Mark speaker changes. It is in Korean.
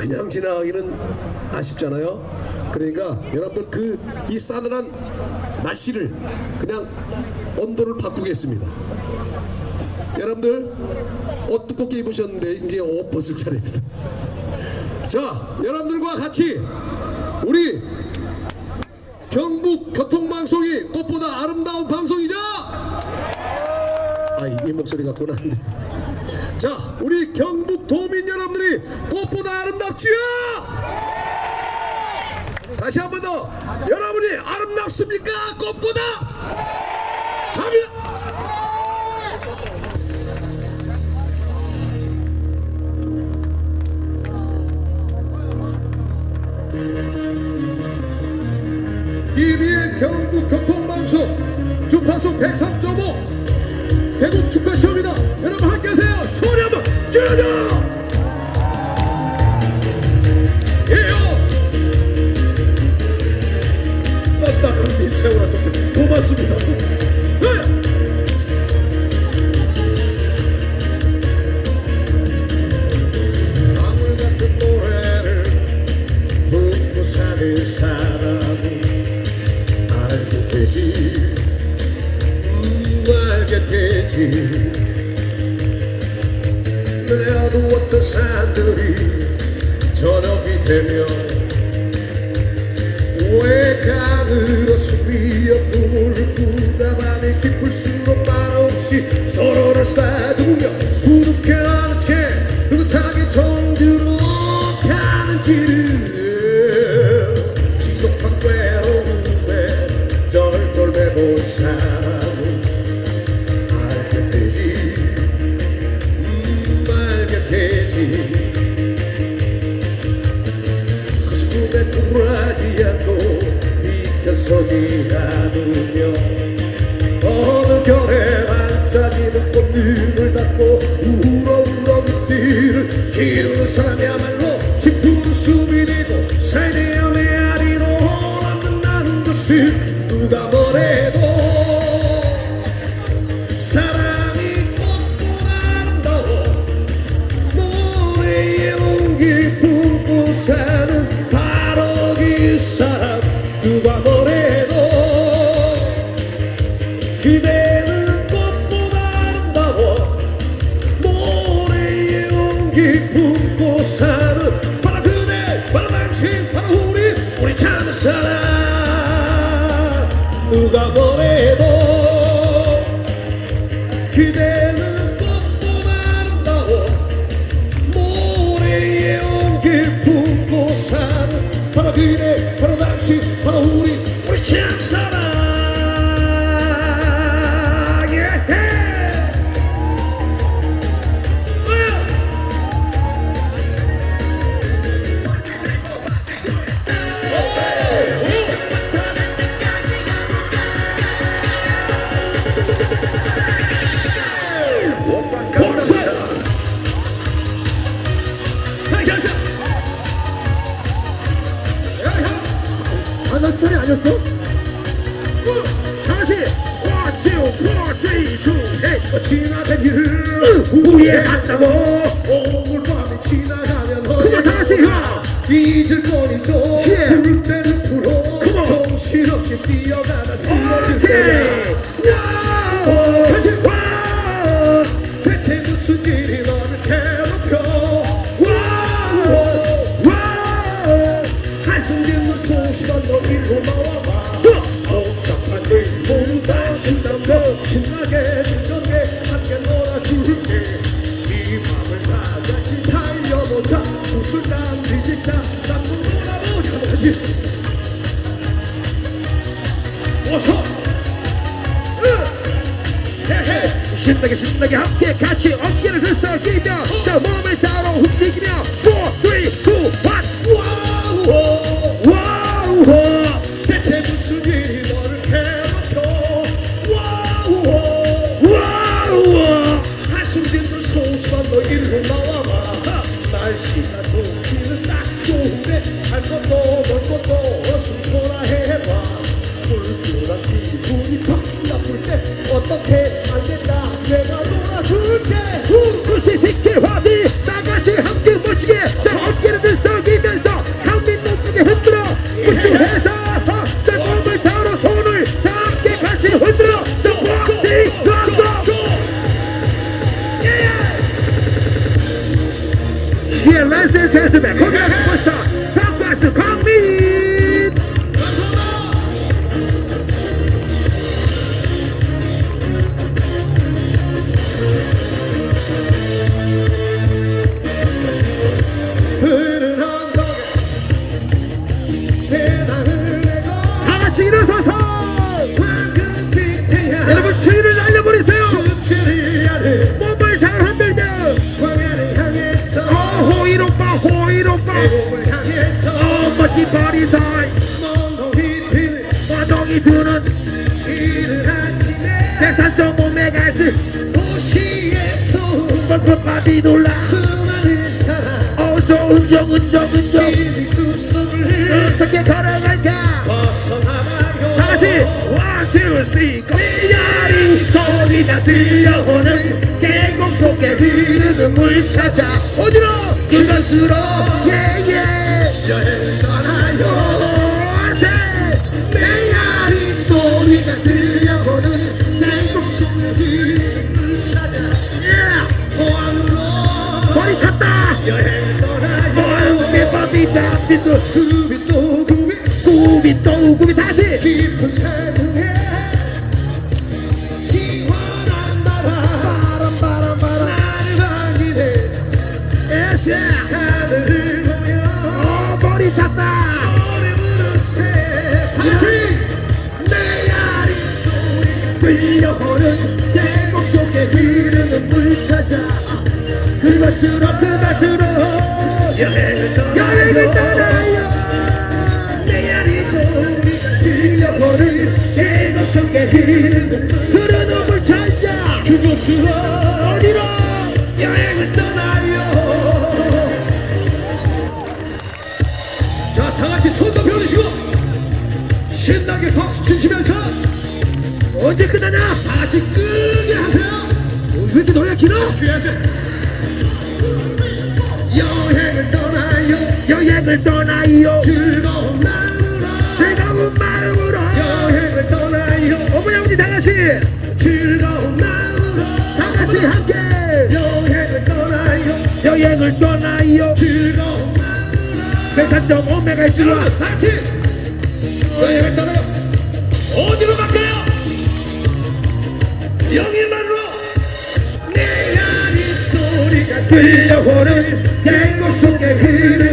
Speaker 1: 그냥 지나가기는 아쉽잖아요. 그러니까 여러분들 그이 싸늘한 날씨를 그냥 온도를 바꾸겠습니다. 여러분들 옷 두껍게 입으셨는데 이제 옷 벗을 차례입니다. 자, 여러분들과 같이 우리 경북 교통방송이 꽃보다 아름다운 방송이죠? 아, 이, 이 목소리 갖고는 안 돼. 자, 우리 경북 도민 여러분들이 꽃보다 아름답지요? 다시 한 번 더 여러분이 아름답습니까? 꽃보다? 갑니다. TVN 경북 교통방송 주파수 103.5 대국 축하쇼입니다. 여러분 되지. 음, 알게 되지. 내 어두웠던 산들이 저녁이 되면 왜 강으 알게 되지 음, 되지 그 꿈에 굴하지 않고 비켜서지 않으며 어느 결에 그대는 꽃보다 아름다워 모래의 온기 품고 사는 바로 그대 바로 당신 바로 우리 우리 참사 후회 한다고 오늘 밤이 지나가면
Speaker 2: 그만 다시 형
Speaker 1: 잊을 거니죠
Speaker 2: 예.
Speaker 1: 부를 때는
Speaker 2: on.
Speaker 1: 정신없이 뛰어가다 쓰러질
Speaker 2: 오케이.
Speaker 1: 때는 헤헤
Speaker 2: 신나게 신나게 함께 어 멋진 바리다
Speaker 1: 멍덩이 트는
Speaker 2: 마동이 드는
Speaker 1: 이른 아침에
Speaker 2: 대산점 몸에 가시
Speaker 1: 도시에서
Speaker 2: 뻔뻔바비 놀라.
Speaker 1: 수많은 사람
Speaker 2: 어저 은정 은정 은정
Speaker 1: 빌딩 숲속을
Speaker 2: 어떻게 걸어갈까?
Speaker 1: 벗어나봐요.
Speaker 2: 다시 one two three go. 메아리 소리가 들려오는 계곡 속에 흐르는 물 찾아. 어디로? 그것으로 예예.
Speaker 1: 여행 계곡 속에 흐르는 물 찾아
Speaker 2: 예
Speaker 1: 포항으로
Speaker 2: 머리 탔다.
Speaker 1: 여행 떠나요
Speaker 2: 비바비다 비도
Speaker 1: 구비 또 구비.
Speaker 2: 구비 또 구비 다시.
Speaker 1: 깊은 산 소리
Speaker 2: 들려오는 계곡 속에 흐르는 물 찾아. 그것으로 그것으로.
Speaker 1: 여행을
Speaker 2: 여행을
Speaker 1: 떠나요.
Speaker 2: 떠나요
Speaker 1: 메아리 소리가
Speaker 2: 들려오는 계곡 속에 흐르는 흐르는 물 찾아.
Speaker 1: 그곳으로
Speaker 2: 어디로
Speaker 1: 여행을 떠나요. 자 다같이 손 높여 주시고 신나게 박수 치시면서
Speaker 2: 언제 끝나냐?
Speaker 1: 다 같이 끄게 하세요.
Speaker 2: 왜 이렇게 노래가 길어?
Speaker 1: 여행을 떠나요.
Speaker 2: 여행을 떠나요.
Speaker 1: 즐거운 마음으로.
Speaker 2: 즐거운 마음으로.
Speaker 1: 여행을 떠나요.
Speaker 2: 어머니 아버지 다 같이.
Speaker 1: 즐거운 마음으로.
Speaker 2: 다 같이 함께.
Speaker 1: 여행을 떠나요.
Speaker 2: 여행을 떠나요.
Speaker 1: 즐거운 마음으로.
Speaker 2: 백산점 오메가 일주로
Speaker 1: 같이. 여행을 영일만으로 내 아리 소리가
Speaker 2: 들려오는 계곡 속에 흐르